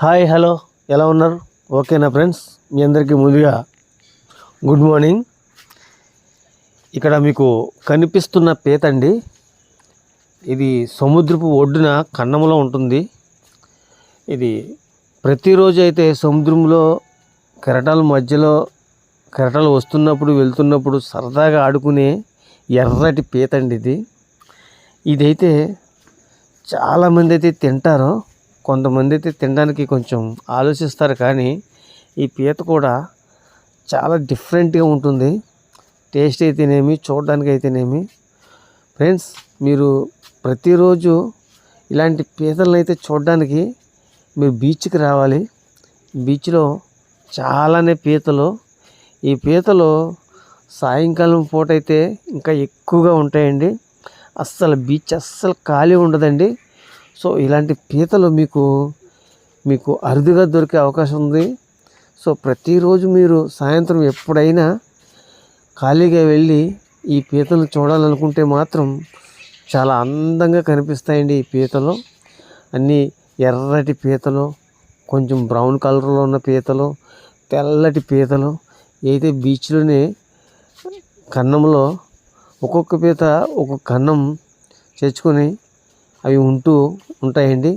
Hi hello. ఎలా ఉన్నారు? ఓకేనా ఫ్రెండ్స్ మీ అందరికీ ముందుగా గుడ్ మార్నింగ్. ఇక్కడ మీకు కనిపిస్తున్న పీత అండి. ఇది సముద్రపు ఒడ్డున కన్నంలో ఉంటుంది. ఇది ప్రతిరోజు అయితే సముద్రంలో కెరటాల మధ్యలో కెరటాలు వస్తున్నప్పుడు వెళ్తున్నప్పుడు సరదాగా ఆడుకునే ఎర్రటి పీత అండి ఇది. ఇదైతే చాలామంది అయితే తింటారు. కొంతమంది అయితే తినడానికి కొంచెం ఆలోచిస్తారు కానీ ఈ పీత కూడా చాలా డిఫరెంట్గా ఉంటుంది. టేస్ట్ అయితేనేమి చూడడానికి అయితేనేమి ఫ్రెండ్స్ మీరు ప్రతిరోజు ఇలాంటి పీతలను అయితే చూడడానికి మీరు బీచ్కి రావాలి. బీచ్లో చాలానే పీతలు. ఈ పీతలు సాయంకాలం పూట అయితే ఇంకా ఎక్కువగా ఉంటాయండి. అస్సలు బీచ్ అస్సలు ఖాళీ ఉండదండి. సో ఇలాంటి పీతలు మీకు మీకు అరుదుగా దొరికే అవకాశం ఉంది. సో ప్రతిరోజు మీరు సాయంత్రం ఎప్పుడైనా ఖాళీగా వెళ్ళి ఈ పీతలు చూడాలనుకుంటే మాత్రం చాలా అందంగా కనిపిస్తాయండి ఈ పీతలు. అన్నీ ఎర్రటి పీతలు కొంచెం బ్రౌన్ కలర్లో ఉన్న పీతలు తెల్లటి పీతలు. అయితే బీచ్లోనే కన్నంలో ఒక్కొక్క పీత ఒక్కొక్క కన్నం తెచ్చుకొని అవి ఉంటూ ఉంటాయండి.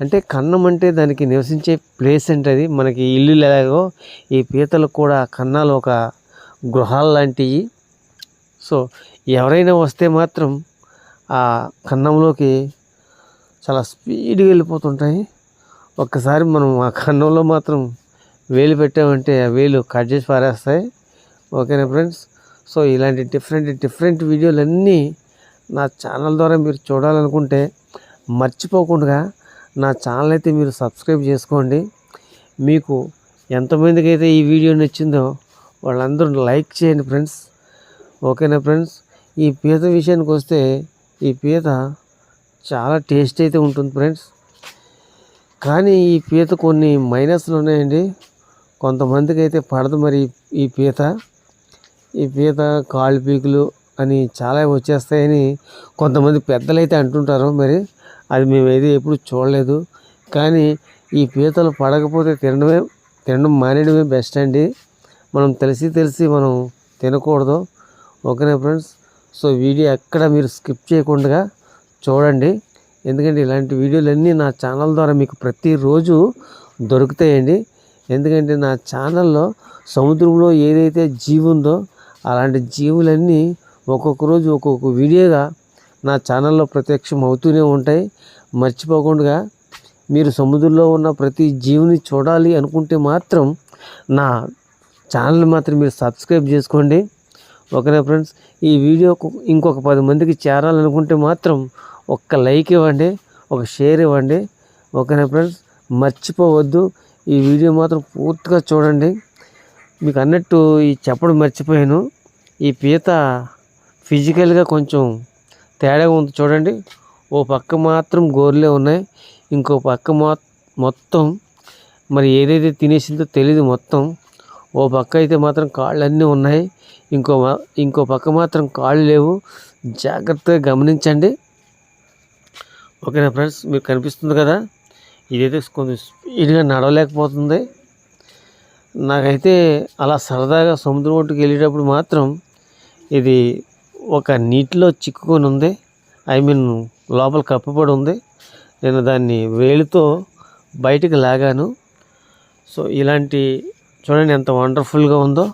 అంటే కన్నం అంటే దానికి నివసించే ప్లేస్ అంటే అది మనకి ఇల్లు ఎలాగో ఈ పీతలకు కూడా కన్నాలు ఒక గృహాలు లాంటివి సో ఎవరైనా వస్తే మాత్రం ఆ కన్నంలోకి చాలా స్పీడ్గా వెళ్ళిపోతుంటాయి. ఒక్కసారి మనం ఆ కన్నంలో మాత్రం వేలు పెట్టామంటే ఆ వేలు కట్ చేసి పారేస్తాయి. ఓకేనా ఫ్రెండ్స్? సో ఇలాంటి డిఫరెంట్ డిఫరెంట్ వీడియోలన్నీ నా ఛానల్ ద్వారా మీరు చూడాలనుకుంటే మర్చిపోకుండా నా ఛానల్ అయితే మీరు సబ్స్క్రైబ్ చేసుకోండి. మీకు ఎంతమందికి అయితే ఈ వీడియో నచ్చిందో వాళ్ళందరూ లైక్ చేయండి ఫ్రెండ్స్. ఓకేనా ఫ్రెండ్స్? ఈ పీత విషయానికి వస్తే ఈ పీత చాలా టేస్ట్ అయితే ఉంటుంది ఫ్రెండ్స్. కానీ ఈ పీత కొన్ని మైనస్లు ఉన్నాయండి. కొంతమందికి అయితే పడదు మరి ఈ పీత. ఈ పీత కాళ్ళు పీకులు అని చాలా వచ్చేస్తాయని కొంతమంది పెద్దలైతే అంటుంటారు. మరి అది మేము ఎప్పుడు చూడలేదు. కానీ ఈ పీతలు పడకపోతే తినడమే తినడం మానేయడమే బెస్ట్ అండి. మనం తెలిసి తెలిసి మనం తినకూడదు. ఓకేనా ఫ్రెండ్స్? సో వీడియో ఎక్కడ మీరు స్కిప్ చేయకుండా చూడండి. ఎందుకంటే ఇలాంటి వీడియోలన్నీ నా ఛానల్ ద్వారా మీకు ప్రతిరోజు దొరుకుతాయండి. ఎందుకంటే నా ఛానల్లో సముద్రంలో ఏదైతే జీవుందో ఉందో అలాంటి జీవులన్నీ ఒక్కొక్క రోజు ఒక్కొక్క వీడియోగా నా ఛానల్లో ప్రత్యక్షం అవుతూనే ఉంటాయి. మర్చిపోకుండా మీరు సముద్రంలో ఉన్న ప్రతి జీవిని చూడాలి అనుకుంటే మాత్రం నా ఛానల్ మాత్రం మీరు సబ్స్క్రైబ్ చేసుకోండి. ఓకేనా ఫ్రెండ్స్? ఈ వీడియో ఇంకొక పది మందికి చేరాలనుకుంటే మాత్రం ఒక్క లైక్ ఇవ్వండి ఒక షేర్ ఇవ్వండి. ఓకేనా ఫ్రెండ్స్? మర్చిపోవద్దు. ఈ వీడియో మాత్రం పూర్తిగా చూడండి. మీకు అన్నట్టు ఈ చెప్పడం మర్చిపోయాను. ఈ పీత ఫిజికల్గా కొంచెం తేడా ఉంది. చూడండి. ఓ పక్క మాత్రం గోర్లే ఉన్నాయి. ఇంకో పక్క మొత్తం మరి ఏదైతే తినేసిందో తెలియదు మొత్తం. ఓ పక్క అయితే మాత్రం కాళ్ళు అన్నీ ఉన్నాయి. ఇంకో మ- ఇంకో పక్క మాత్రం కాళ్ళు లేవు. జాగ్రత్తగా గమనించండి. ఓకేనా ఫ్రెండ్స్? మీకు కనిపిస్తుంది కదా? ఇదైతే కొంచెం స్పీడ్గా నడవలేకపోతుంది. నాకైతే అలా సరదాగా సముద్రం ఒడ్డుకి వెళ్ళేటప్పుడు మాత్రం ఇది ఒక నీటిలో చిక్కుకొని ఉంది. ఐ మీన్ లోపల కప్పబడి ఉంది. నేను దాన్ని వేలితో బయటికి లాగాను. సో ఇలాంటి చూడండి ఎంత వండర్ఫుల్గా ఉందో.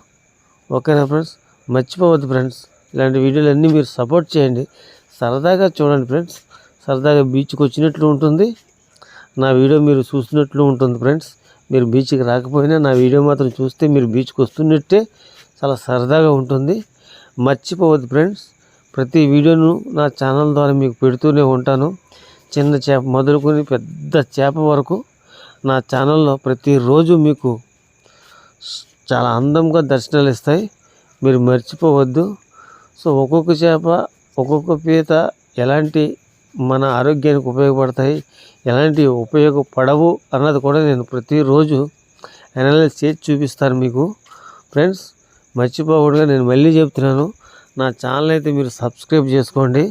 ఓకేనా ఫ్రెండ్స్ మర్చిపోవద్దు ఫ్రెండ్స్ ఇలాంటి వీడియోలు అన్నీ మీరు సపోర్ట్ చేయండి. సరదాగా చూడండి ఫ్రెండ్స్ సరదాగా బీచ్కి వచ్చినట్లు ఉంటుంది. నా వీడియో మీరు చూస్తున్నట్లు ఉంటుంది ఫ్రెండ్స్ మీరు బీచ్కి రాకపోయినా నా వీడియో మాత్రం చూస్తే మీరు బీచ్కి వస్తున్నట్టే చాలా సరదాగా ఉంటుంది. మర్చిపోవద్దు ఫ్రెండ్స్. ప్రతి వీడియోను నా ఛానల్ ద్వారా మీకు పెడుతూనే ఉంటాను. చిన్న చేప మొదలుకొని పెద్ద చేప వరకు నా ఛానల్లో ప్రతిరోజు మీకు చాలా అందంగా దర్శనాలు ఇస్తాయి. మీరు మర్చిపోవద్దు. సో ఒక్కొక్క చేప ఒక్కొక్క పీత ఎలాంటి మన ఆరోగ్యానికి ఉపయోగపడతాయి ఎలాంటి ఉపయోగపడవు అన్నది కూడా నేను ప్రతిరోజు అనలైజ్ చేసి చూపిస్తాను మీకు. ఫ్రెండ్స్ మర్చిపోకుండా నేను మళ్ళీ చెప్తున్నాను. నా ఛానల్ అయితే మీరు సబ్స్క్రైబ్ చేసుకోండి.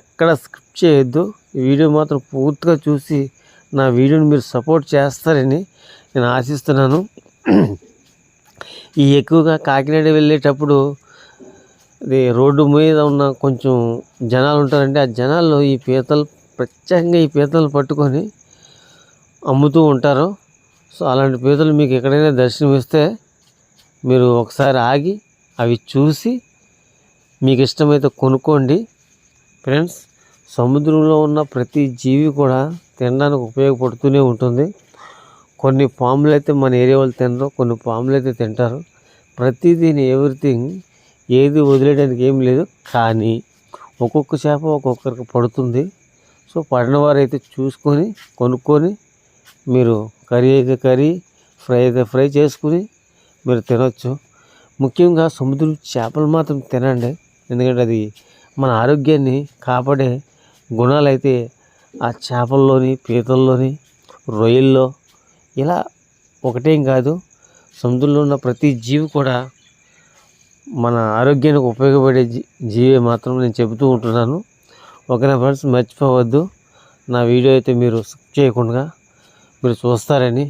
ఎక్కడ స్కిప్ చేయొద్దు. ఈ వీడియో మాత్రం పూర్తిగా చూసి నా వీడియోని మీరు సపోర్ట్ చేస్తారని నేను ఆశిస్తున్నాను. ఈ ఎక్కువగా కాకినాడ వెళ్ళేటప్పుడు ఇది రోడ్డు మీద ఉన్న కొంచెం జనాలు ఉంటారంటే ఆ జనాల్లో ఈ పీతలు ప్రత్యేకంగా ఈ పీతలు పట్టుకొని అమ్ముతూ ఉంటారు. సో అలాంటి పీతలు మీకు ఎక్కడైనా దర్శనం ఇస్తే మీరు ఒకసారి ఆగి అవి చూసి మీకు ఇష్టమైతే కొనుక్కోండి. ఫ్రెండ్స్ సముద్రంలో ఉన్న ప్రతి జీవి కూడా తినడానికి ఉపయోగపడుతూనే ఉంటుంది. కొన్ని పాములు అయితే మన ఏరియా వాళ్ళు తినరు కొన్ని పాములు అయితే తింటారు. ప్రతిదీని ఎవ్రీథింగ్ ఏది వదిలేయడానికి ఏం లేదు కానీ ఒక్కొక్క చేప ఒక్కొక్కరికి పడుతుంది. సో పడిన వారైతే చూసుకొని కొనుక్కొని మీరు కర్రీ అయితే కర్రీ ఫ్రై అయితే ఫ్రై చేసుకుని మీరు తినొచ్చు. ముఖ్యంగా సముద్రం చేపలు మాత్రం తినండి. ఎందుకంటే అది మన ఆరోగ్యాన్ని కాపాడే గుణాలు అయితే ఆ చేపల్లోని పీతల్లోని రొయ్యల్లో ఇలా ఒకటేం కాదు. సముద్రంలో ఉన్న ప్రతి జీవి కూడా మన ఆరోగ్యానికి ఉపయోగపడే జీ జీవే మాత్రం నేను చెబుతూ ఉంటున్నాను. ఓకేనా ఫ్రెండ్స్ మర్చిపోవద్దు. నా వీడియో అయితే మీరు స్కిప్ చేయకుండా మీరు చూస్తారని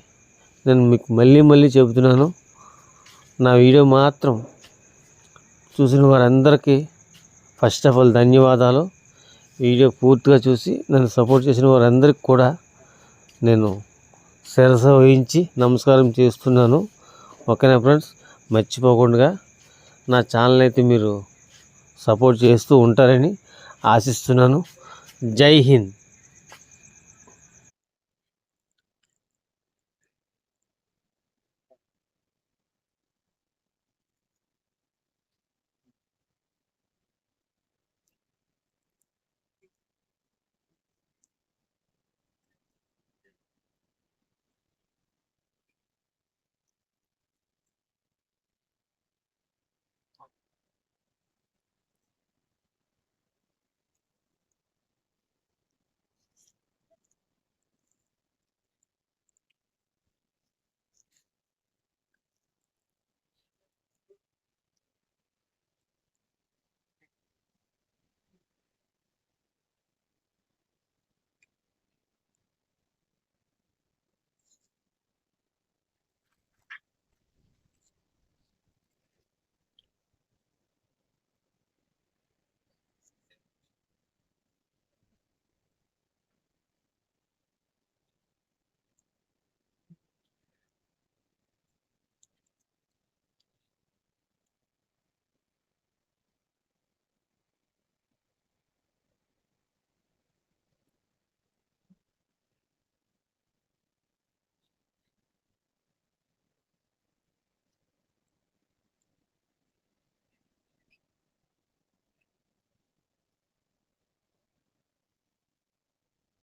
నేను మీకు మళ్ళీ మళ్ళీ చెబుతున్నాను. నా వీడియో మాత్రం చూసిన వారందరికీ ఫస్ట్ ఆఫ్ ఆల్ ధన్యవాదాలు. వీడియో పూర్తిగా చూసి నన్ను సపోర్ట్ చేసిన వారందరికీ కూడా నేను శిరస వహించి నమస్కారం చేస్తున్నాను. ఓకేనా ఫ్రెండ్స్? మర్చిపోకుండా నా ఛానల్ అయితే మీరు సపోర్ట్ చేస్తూ ఉంటారని ఆశిస్తున్నాను. జై హింద్.